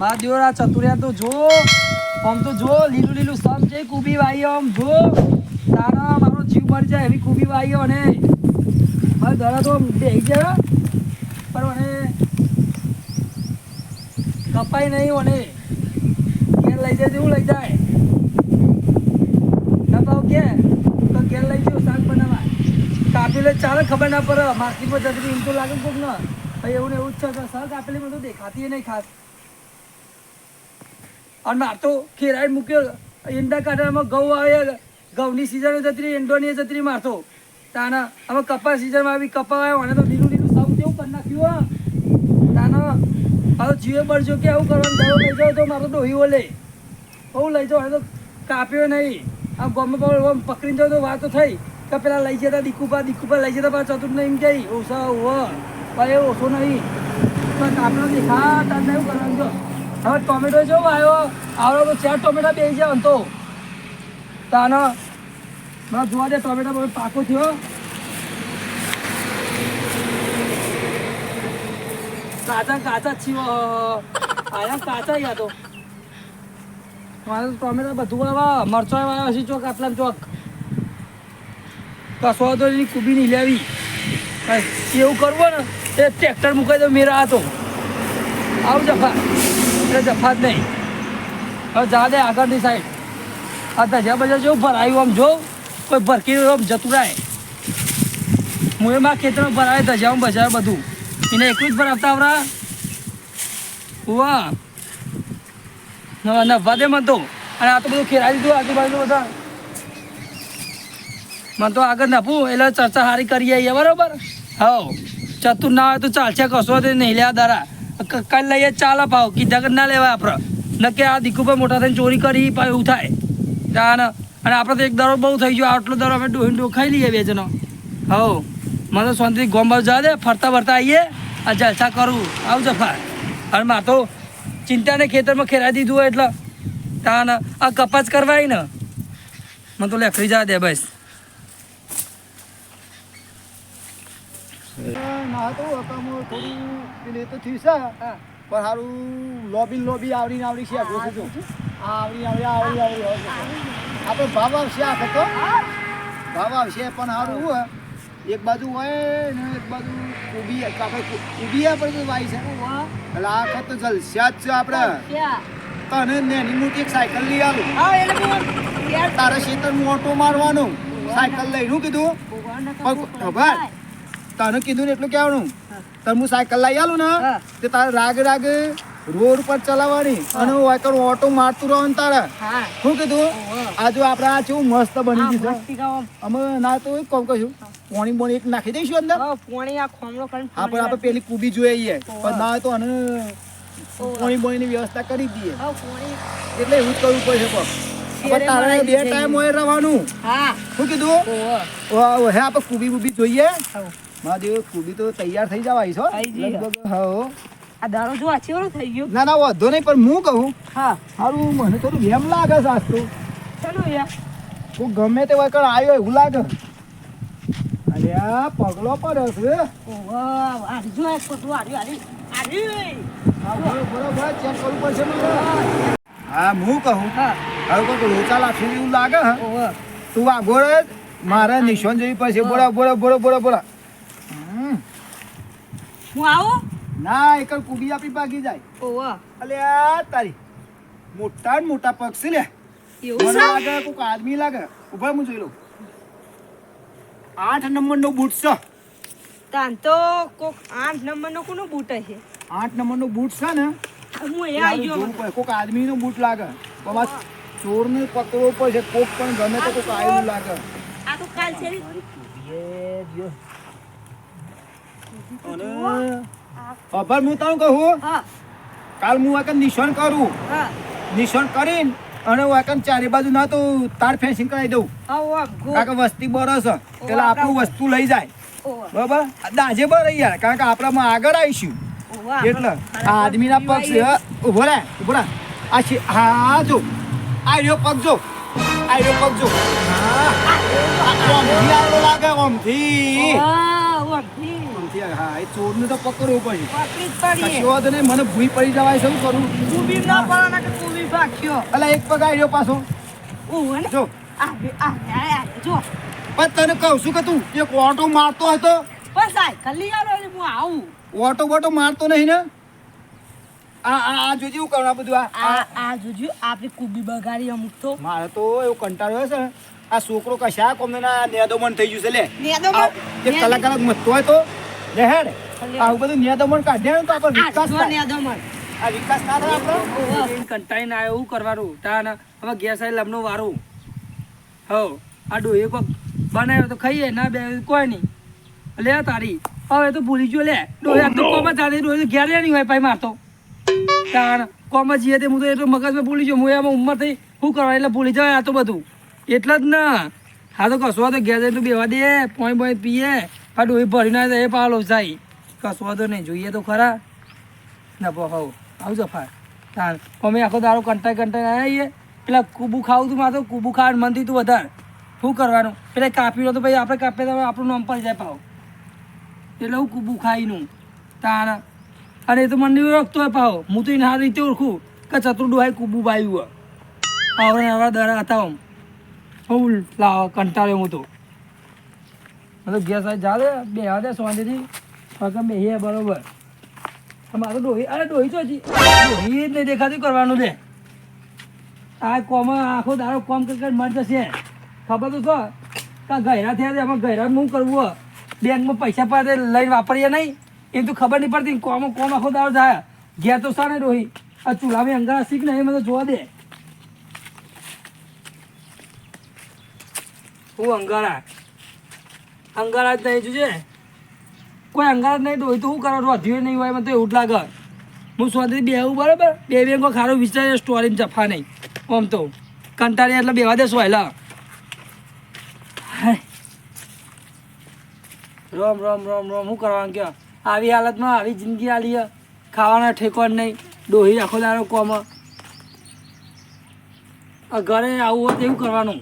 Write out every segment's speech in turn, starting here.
મારા દિયોર આ ચતુર્યા તો જો. આમ તો જો, લીલું લીલું સમ છે, કુબી વાઈ આમ, જો. તારા, મારો જીવ મર જાય એવી કુબી વાઈ અને મારે દરા તો બેસી જાય પણ મને કપાય નહીં મને. ઘેર લઈ જાય એવું લઈ જાય. કપાવ કે તો ઘેર લઈ જાઉં શાક બનાવવા. કાપી લે, ચાલે ખબર ના પડે. માર્કેટમાં જતી એમ તો લાગે કોક ને એવું ને એવું જ છે સર કાપેલી બધું દેખાતી નહીં ખાસ. અને માર તો ખેરાઈ મૂક્યો. ઈંડા કાઢવામાં ઘઉં આવે, ઘઉંની સિઝન જતી રહી, ઈંડોની જતી મારતો. તાના હવે કપા સિઝનમાં આવી કપા આવ્યો, અને તો લીલું લીલું સાવ કેવું કરી નાખ્યું તાના હવે જીવે બળજો કે આવું કરવાનું દવા લઈ જાઓ તો મારો ડોહી ઓલે બહુ લઈ જાઓ તો કાપ્યો નહીં. આ ગમે પણ પકડીને જાઓ તો વાતો થઈ. કે પેલા લઈ જતા દીકુપા દીકુપા લઈ જતા પાછા ચતુર નહીં ગઈ ઓછા, ઓવ. પણ એ ઓછો નહીં. પણ દેખા તાર એવું કરવાનું જો. હવે ટોમેટો જો આવ્યો આવડો ચાર ટોમેટા બે જાય તો. તાનો મને જોવા દે, ટોમેટો બહુ પાકો થયો. કાચા કાચા છીએ આયા કાચા યા તો. મારે તો ટોમેટો બધું આવા મરચો આવ્યા હશે ચોક આટલા ચોક. કસો તો એની કુબી નહીં લેવી. એવું કરવું ને એ ટ્રેક્ટર મુકાઈ દો મેરા હતો આવું જફા એટલે જફાત નહીં. હવે જા દે આગળની સાઈડ આ ધજા બજા જેવું ભરાયું આમ જો, કોઈ ભરકી આમ જતું રહે. હું એમાં ખેતરમાં ભરાય ધજા બજાર બધું. એને એકલું જ ભરાવતા આવરા. વાહ નવા નવા દે મન તો. અને આ તો બધું ખેરાઈ દીધું આજુબાજુ બધા. મને તો આગળ નાખું એટલે ચર્ચા સારી કરી આવીએ બરોબર? હવ. ચતુર ના હોય તો ચાલશે, કશો નહીં. લ્યા દારા. કાલ લઈએ, ચાલે ભાવ. કીધા ના લેવા આપણે. નકે આ દીકુ પર મોટા થઈને ચોરી કરી પાછું એવું થાય. તાન અને આપણે તો એક દરો બહુ થઈ ગયો. આટલો દરો અમે ડોહીને ડોખાઈ લઈએ જણો. હવ મને તો શાંતિ ગોમબાજુ જવા દે. ફરતા ફરતા આવીએ આ જલસા કરું. આવું જફા અને મારે તો ચિંતાને ખેતરમાં ખેરાઈ દીધું હોય એટલે ને આ કપાસ કરવાય ને. મને તો લેખરી જવા દે બસ. ના તો થોડું પેલે તો થયું છે. પણ સારું લોબી લોબી આવડી આવડી છે ગોઠું છું. આવડી આવડી આવડી આવડી આપણે ભાવ આવશે આ થતો ભાવ આવશે પણ સારું હોય? એક બાજુ હોય ને એક બાજુ ઊભી આપણે ઊભી આપણે તો વાય છે. એટલે આ ખત તો જલસ્યા જ છે આપણે. તને નેની મોટી એક સાયકલ લઈ આવું તારા ખેતરમાં ઓટો મારવાનો. સાયકલ લઈને હું કીધું? પગ ખબર? તને કીધું ને એટલું કહેવાનું. તને હું સાયકલ લઈ આલું ને તે તારે રાગ રાગ રોડ પર ચલાવવાની અને વાયકર ઓટો મારતું રહેવાનું તારે. શું કીધું? આજુ આપણે આ ચેવું મસ્ત બની ગયું છે. અમે ના તો એક કહ્યું કશું પોણી બોણી એક નાખી દઈશું અંદર. આપણે આપણે પેલી કુબી જોઈએ પણ ના તો અને પોણી બોણીની વ્યવસ્થા કરી દઈએ. એટલે એવું જ કરવું પડશે પણ. તારે બે ટાઈમ હોય રહેવાનું. શું કીધું? હે આપણે કુબી બુબી જોઈએ. મહાદેવ કુબી તો તૈયાર થઈ જવાય છો. લગભગ હા આ દારો જો આછીવડો થઈ ગયો? ના ના વાંધો નહીં પણ હું કહું હા. સારું મને થોડું વેમ લાગે છે આજ તો. ચાલો યાર. હું ગમે તે વખત આવ્યો એવું લાગે. અરે આ પગલો પડ્યો છે. આજુ આ આડી આડી આડી હા, બરોબર ચેક કરવું પડશે હા. હું કહું હા. હવે કોઈ લોચા એવું લાગે હા. ઓહ તું આગો મારે નિશાન જોઈ પડશે. બોલા બોલા બોલા બોલા હમ. હું આવું? ના એક કુબી આપી ભાગી જાય. ઓવા અલે આ તારી મોટા મોટા પક્ષી લે એવું લાગે કોઈક આદમી લાગે. ઊભા હું જોઈ લઉં. આઠ નંબર નો બૂટ છે. તાન તો કોક આઠ નંબર નો કોનો બૂટ છે આઠ નંબર નો બૂટ છે ને હું એ આવી ગયો કોક કોઈક આદમી નો બૂટ લાગે. બાબા ચોર ને પકડવો પડશે. કોક પણ ગમે તો કોક આવ્યું લાગે. આ તો કાલ છે ખબર હું તને કહું? કાલ હું એક નિશાન કરું. નિશાન કરીને અને હું એક ચારે બાજુ ના તો તાર ફેન્સિંગ કરાવી દઉં. કારણ કે વસ્તી બરસ. એટલે આપણું વસ્તુ લઈ જાય. બરાબર? દાજે બર યાર કારણ કે આપણે આગળ આવીશું. એટલે આ આદમીના પગ છે. ઊભો રહે ઊભો રહે આ છે હા જો. આ રહ્યો પગ જો. આ રહ્યો પગ જો. હા. ઓમથી આવેલો લાગે ઓમથી ઓહ ઓહ ઓમથી હા એ ચોરને તો પકડવું પડશે. પકડી જ કશો વાંધો મને ભૂઈ પડી જવાય શું કરું? કુબી ના પડવાના કે કુબી ભાગ્યો અલા એક પગ પાછો. ઓહો ને. જો. આ આ આ, આ, જો. પણ તને કહું છું કે તું એક ઓટો મારતો હતો બસ સાયકલ લઈ આવો એટલે હું આવું. ઓટો બોટો મારતો નહીં ને? આ આ આ જોજે હું કરું આ બધું આ આ આ. જોજો આપણી કુબી બગાડી અમુક તો. મારે તો એવો કંટાળો છે આ છોકરો કશા કોમને ના નેદોમણ થઈ ગયું છે લે. નેદો એક કલાક કલાક મતતો હોય તો? લે હેડ આવું બધું નેદોમણ કાઢે તો આપણે વિકાસ આ થાય. નેદો મન આ વિકાસ ના થાય આપણો? કંટાઈને આવ્યો એવું કરવાનું. તાન હવે ગેસ આવી લમનો વારું. હો આ ડોહી કોક બનાવ્યો તો ખાઈએ. ના બે કોઈ નહીં. લે તારી. હવે તો ભૂલી ગયો લે. ડોહી તો કોમાં ચાલે ડોહી ઘેર નહીં હોય ભાઈ મારતો. તાણ કોમાં જઈએ તે હું તો એટલો મગજમાં ભૂલી ગયો. હું એમાં ઉંમર થઈ શું કરવા એટલે ભૂલી જવાય આ તો બધું. એટલે જ ને. હા તો કસવા તો ઘેર જઈને બેવા દે. પોઈ પોઈ પીએ. આ ડોહી ભરી ના એ પાલો જાય. કસવા તો નહીં, જોઈએ તો ખરા. ના, બહુ હવ આવજો ફાર. તાર અમે આખો દારો કંટાઈ કંટાઈ આવીએ પેલા કૂબુ ખાવું તું, મારે તો કૂબુ ખાવાનું મન થયું વધારે. શું કરવાનું? પેલા કાપીનો તો ભાઈ આપણે કાપીએ તો આપણું નામ પડી જાય પાવ એટલે હું કૂબુ ખાઈનું તાન અને એ તો મને ઓળખતો હોય પાવ હું તો એને આ રીતે ઓળખું કે ચતુર ડોહાઈ કૂબુ બાયું આવડે આવડા દરા હતા હું લાવ, કંટાળ્યો હું તો. મતલબ ગેસ આવી જા દે બે દે સોંધેથી. પગમ બે બરોબર. મારો ડોહી, અરે ડોહી તો હજી ડોહી જ નહીં દેખાતું કરવાનું લે આ કોમ, આખો દારો કોમ કરી મર જશે. ખબર તો છો? કા ગહેરા થયા છે, આમાં ગહેરા શું કરવું હો બેંકમાં પૈસા પાસે લઈને વાપરીએ નહીં? એ તો ખબર નહીં પડતી કોમ કોમ આખો દારો થાય. ઘેર તો સાને ડોહી? આ ચૂલામાં અંગારા શીખ નહીં મને જોવા દે. હું અંગારા. અંગારા જ નહીં જોજે. કોઈ અંગાર જ નહીં હોય તો શું કરો? વધ્યું નહીં હોય, મને તો એવું જ હું સ્વાદી બેવું બરાબર? બે બે કોઈ ખારું વિચાર સ્ટોરી જફા નહીં. આમ તો. કંટાળી એટલે બેવા દે સોયલા. રોમ રોમ રોમ રોમ શું કરવાનું કહો આવી હાલતમાં આવી જિંદગી આલી ખાવાના ઠેકવાન નહીં. ડોહી આખો દારો કોમ. ઘરે આવું હોય એવું કરવાનું.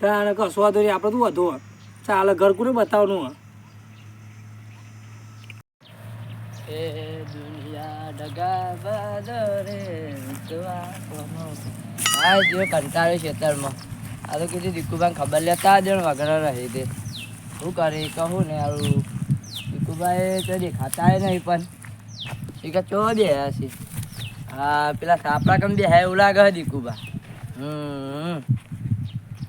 તાણે કસવા તો આપણે તો વધુ. ચાલે ઘર કોને બતાવવાનું એ દુનિયા ડગાબાજ રે. આ જો કંટાળ્યો કીધું દીકુભાઈ ખબર લેતા જ વગર રહી દે. શું કરે કહું ને આવું. દીકુભાઈ તો દેખાતા નહીં પણ. એ કે ચો બે હા, પેલા સાપડા કમ બે હે એવું લાગે દીકુબા? હમ.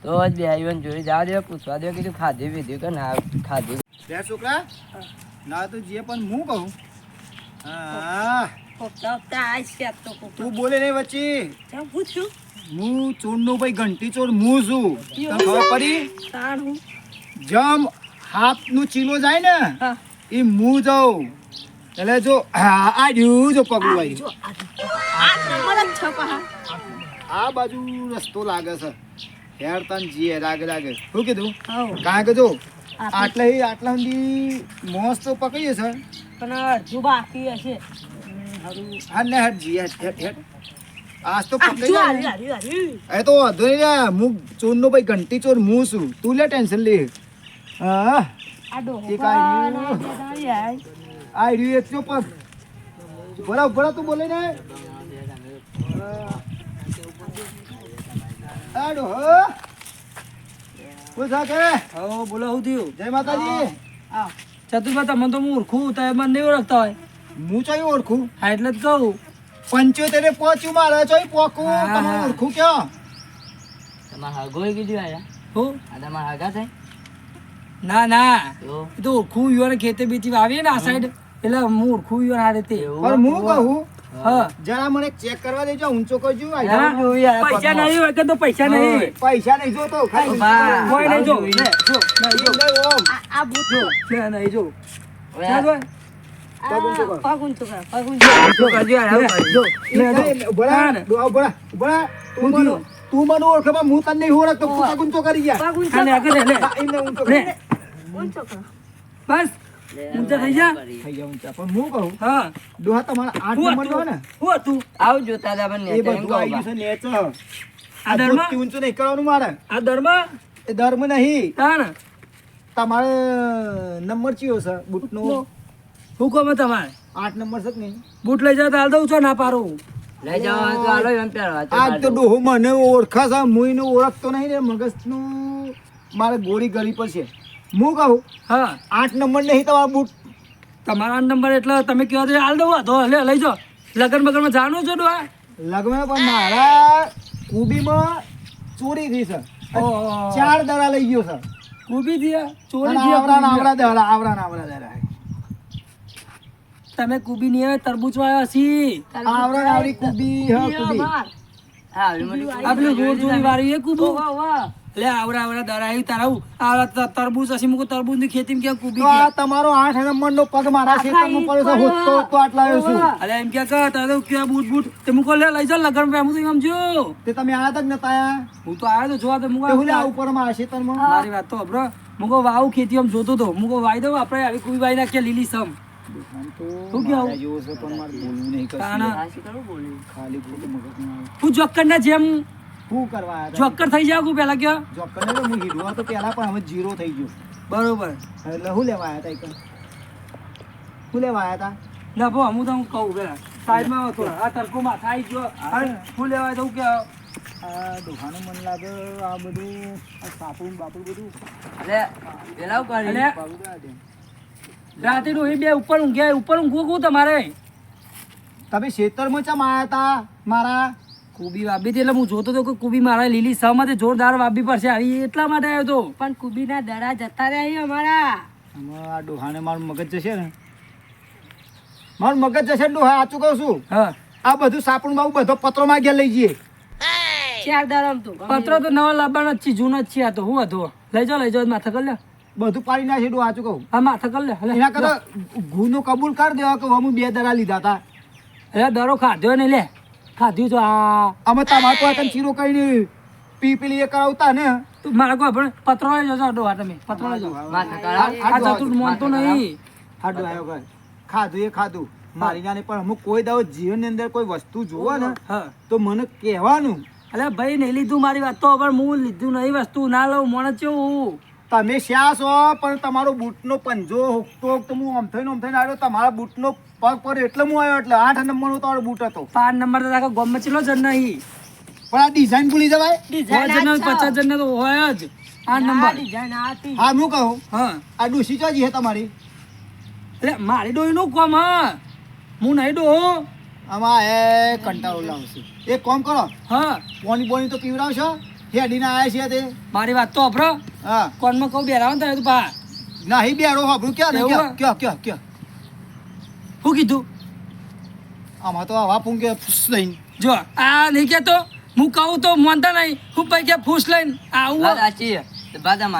તો જ બે આવ્યો જોડે જવા દે પૂછવા દે કીધું ખાધી પીધું કે ના ખાધી બે છોકરા? ના તો જે પણ હું કહું. તો બોલે નહીં વચ્ચે. કેમ હું ચોરનો ભાઈ ઘંટી ચોર હું છું. તને ખબર પડી? જમ હાથનું ચીલો જાય ને એ હું જાઉં. એટલે જો આ રહ્યું જો પગલું પા આ બાજુ રસ્તો લાગે છે. હેર તન જીએ રાગે રાગે. શું કીધું? કારણ કે જો આટલે આટલા સુધી મોસ તો પકડીએ છે. પણ અડધું બાકી હશે. હા ને હેડ જીએ હેડ હેડ હેડ. આજ તો પકડી ને. એ તો વાંધો નહીં હું ચોરનો ભાઈ ઘંટી ચોર હું છું. તું લે ટેન્શન લે. હા. આ રહ્યું? એક પગ બોલા તું બોલે ને. આડો હો. પૂછા કે? હો બોલો હું થયું? જય માતાજી. આવ. ચતુરભાઈ તમને તો હું ઓળખું તો મને નહીં ઓળખતા હોય. હું ચોઈ ઓળખું. હા એટલે જ કહું. પંચોતેરે પહોંચ્યું મારે ચોઈ પોકું તમે ઓળખું કયો? તમારા હગોય કીધું આયા? હું? આ તમારા હગા થાય? ના ના. તો એ તો ઓળખું યુવાને ખેતે બીજી આવીએ ને આ સાઈડ એટલે હું ઓળખું યુવાન આ રીતે. પણ હું કહું? જરા મને ચેક કરવા દેજો ઊંચો કરજો? પૈસા નહીં હોય તો પૈસા નહીં પૈસા નહીં ખાલી જો. લે, જો નહીં જો. આ જો. લે. નહીં જો પગ ઊંચો કર. પગ ઊંચો કર, પગ ઊંચો કર. જો કરજો યાર, આવું લે, કરજો. જો. લે જો. નહીં, બોલા, હા ને. ડોહા, બોલા, બોલા. તું તું મને ઓળખે પણ હું તને નહીં ઓળખતો. પગ ઊંચો કરી ગયા પગ ઊંચો હા, લે, લે, લે. હા, એમને ઊંચો લે. કરી. ઊંચો કર. બસ. ઊંચા થઈ જા. થઈ ગયા ઊંચા. પણ હું કહું? હા. ડોહા તમારા આઠ નંબર જો ને હું હતું. આવું જોતા હતા પણ એ બધું આવી ગયું છે નેચર. આ આ ધર્મ? ઊંચું નહીં કરવાનું મારે. આ ધર્મ? એ ધર્મ નહીં. તાણ? તમારે નંબર ચિયો છે બૂટનો. હું કહો તમારે? આઠ નંબર છે નહીં? બૂટ લઈ જાવ હાલ દઉં છો ના પારું. લઈ જવા તો હાલો એમ પહેરવા આજ તો ડોહો મને ઓળખા છે હું ઓળખતો નહીં ને મગજનું. મારે ગોળી ગળી પડશે. હું કહું? હા. આઠ નંબર નહીં તમારા બૂટ. તમારા નંબર એટલે તમે કહો તો હાલ દઉં તો લે લઈ જાઓ. લગન બગનમાં જાણો છો ડોહા? લગ્ન પણ મારા કુબીમાં ચોરી થઈ છે. ચાર દડા લઈ ગયો છે. કુબી થયા? ચોરી થયા આવરા ને દડા આવરા આવરા દડા. તમે કુબી નહીં આવે તરબૂચ વાળા હશી આવરા આવરી કુબી હા કુબી. હા પેલું રોડ જોડી વાળી એ કુબુ? વાહ, વાહ. લે આવડા આવડા દરાઈ તારાવું આવડા તરબૂચ હસી મુકો તરબૂચની ખેતી કેમ કુબી આ તમારો આઠ નંબર નો પગ મારા ખેતરમાં પડ્યો છે હોતો હોતો આટલા આવ્યો છું. અલે એમ કે? કર તારે તો બૂટ બૂટ? તે મુકો લે લઈ જાઓ લગન પે હું એમ જો તે તમે આયા તક નતા આયા? હું તો આવ્યો તો જોવા તો મુકો હું લ્યા ઉપર મારા ખેતરમાં. મારી વાત તો બ્રો મુકો વાવ ખેતી આમ જોતો તો. મુકો વાઈ દઉં આપણે આવી કુબી વાઈ નાખીએ લીલી સમ. ના જેમ શું કરવા? જોકર થઈ જાવ પેલા કયો? જોકર કરીને હું હીરો હતો પેલા પણ હવે જીરો થઈ ગયો. બરોબર. એટલે હું લેવા આવ્યા હતા? શું લેવા આવ્યા હતા લભો હું તો હું કહું પેલા. સાઈડમાં હતો આ તરકો માં થાય ગયો. હું. લેવા જવું કે આ દુકાનું મન લાગે આ બધું સાપડું બાપડું બધું. અલે પેલા હું કરી. રાતે બે ઉપર ઊંઘ્યા ઉપર ઊંઘવું તમારે? તમે ખેતરમાં ચા માયા હતા મારા? કુબી વાબી એટલે હું જોતો હતો કે કુબી મારા લીલી સમાંથી જોરદાર વાબી પડશે આવી એટલા માટે આવ્યો હતો પણ કુબીના દડા જતા રહ્યા અમારા. આ ડોહાને મારું મગજ જશે ને? મારું મગજ જશે ને ડોહા આચું કહું છું? હા. આ બધું સાપણ બાબુ બધો પત્રો માં ગયા લઈ જઈએ. ચાર દાડમ તું. પત્રો તો નવા લાવવાનો જ છે જૂનો જ છે આ તો. હું હતો લઈ જાઓ લઈ જાઓ માથા કર લે. બધું પાડી નાખી ડો આચું કહું. હા માથા કર લે. એના કરતા ગુનો કબૂલ કરી દેવા કે અમે બે દરા લીધા હતા. એટલે દરો ખાધ્યો ને લે. ખાધ્યું તો આ અમે તમારે તો આ ચીરો કઈ નહીં. પીપી એ કરાવતા ને. તું મારા કોઈ પણ પત્રો લઈ જાઓ ડોહા તમે. પત્રો લઈ જાઓ માથા આ ચતુર મોનતો નહીં. હાડો આવ્યો ઘર ખાધું એ ખાધું. મારી નાને પણ અમુક કોઈ દાવો જીવનની અંદર કોઈ વસ્તુ જોવો ને હા. તો મને કહેવાનું. અલે ભાઈ નહીં લીધું મારી વાત તો પણ હું લીધું નહીં વસ્તુ ના લઉં મને ચેવું તમે શ્યા છો પણ તમારો બૂટનો પંજો હુકતો તો હું આમ થઈને આમ થઈને આવ્યો તમારા બૂટનો પગ પર એટલે હું આવ્યો એટલે આઠ નંબર નંબરનો તમારો બૂટ હતો. પાંચ નંબર તો આખા ગમે ચેલો જ નહીં. પણ આ ડિઝાઇન ભૂલી જવાય? ડિઝાઇન જણ પચાસ જણ તો હોય જ. આઠ નંબર. ડિઝાઇન આ હા હું કહું. હા. આ ડોસી ચોજી છે તમારી? એટલે મારી ડોહી નું કોમ હા. હું નહીં ડો આમાં એ કંટાળો લાવશે એક કોમ કરો. હા. પોની બોની તો પીવડાવશો. હેડીને આવ્યા છે તે. મારી વાત તો અભરો હા. કોનમાં કહું બેરાવ ને તો પા નહીં બેડો હોબળું ક્યાં ને? ક્યાં ક્યાં ક્યાં? શું કીધું આમાં તો હવા પૂંગે ફૂસ લઈને. જો આ નહીં કેતો હું કહું તો માનતા નહીં હું ભાઈ કે ફૂસ લઈને આવું. સાચી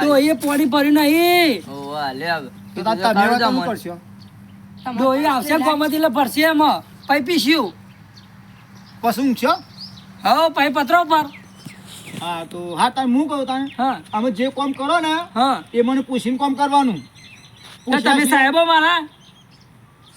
તો એ પોડી પડ્યું નહીં. ઓવા લે તો તમે તો આવશે કોમાંથી એટલે ભરશે એમાં. પાઈ પીસ્યું. પછી છો હા. પાઈ પત્રો પર. હા તો હા તમે હું કહું તમે હા. અમે જે કામ કરો ને હા. એ મને પૂછીને કામ કરવાનું. તમે સાહેબો મારા?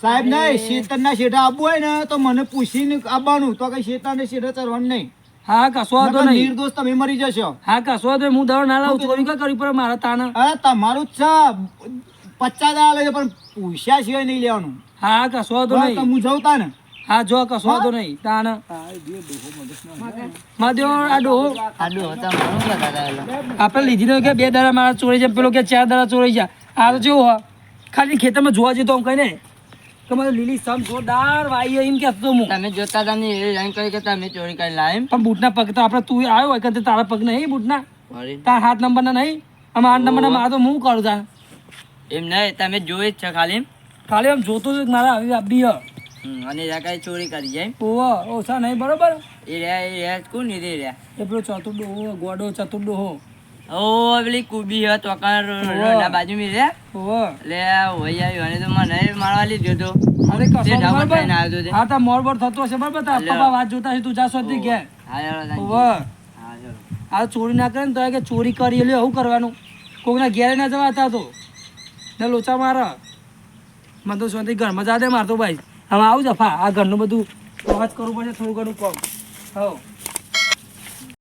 સાહેબ નહીં શેતરના શેઠા આવવું હોય ને તો મને પૂછીને આવવાનું. તો કઈ શેતાને શેઠા ચરવાનું નહીં. હા કશો વાંધો નહીં. નિર્દોષ તમે મરી જશો. હા કશો વાંધો હું દવા ના લાવું ચોરી કા કરી પર મારા તાના અરે તમારું જ છે. પચાસ દવા લેજો પણ પૂછ્યા સિવાય નહીં લેવાનું. હા કશો વાંધો નહીં. હું જઉં તાને હા જો કશો વાંધો નહીં તાને માધ્યો આ ડોહો. રહેલો આપણે લીધી તો કે બે દાડા મારા ચોરી જાય પેલો કે ચાર દાડા ચોરી જાય આ તો જેવું હોય ખાલી ખેતરમાં જોવા જતો હું કઈ ને કે મારે લીલી સમ જોરદાર વાઈ એમ કહેતો હું. તમે જોતા હતા ને એ જાણ કરી કે તમે ચોરી કરી લાવી પણ બૂટના પગ તો આપણે તું આવ્યો હોય કે તારા પગ નહીં બૂટના? તાર હાથ નંબરના નહીં? આમ આઠ નંબરના મારા તો હું કરું તા એમ નહીં તમે જોઈ જ છે ખાલી ખાલી આમ જોતો હતો મારા આવી આપી હ. અને કાંઈ ચોરી કરી જાય ઓવા ઓછા નહીં બરોબર? એ રહ્યા એ રહ્યા કોણ નહીં રે રહ્યા? એ પેલો ચતુર્ડો ગોડો ચતુર્ડો હો. ઓ પેલી કુબી હે તોકાર બાજુ માં રે ઓવા લે હોય આવ્યો અને તો મને મારવા લીધો તો. અરે બરાબર. હા તા મોર બોર થતો હશે બરાબર? તારા પપ્પા વાત જોતા હશે તું જા શોધી ગયા હા હા આ ચોરી ના કરે ને તો કે ચોરી કરી એટલે આવું કરવાનું? કોકના ઘેરે ના જવાતા તો. ને લોચા મારે. મને તો શાંતિ ઘરમાં જા દે મારતો ભાઈ. હવે આવું જફા આ ઘરનું બધું વાત કરવું પડશે થોડું ઘણું કોમ. હવ.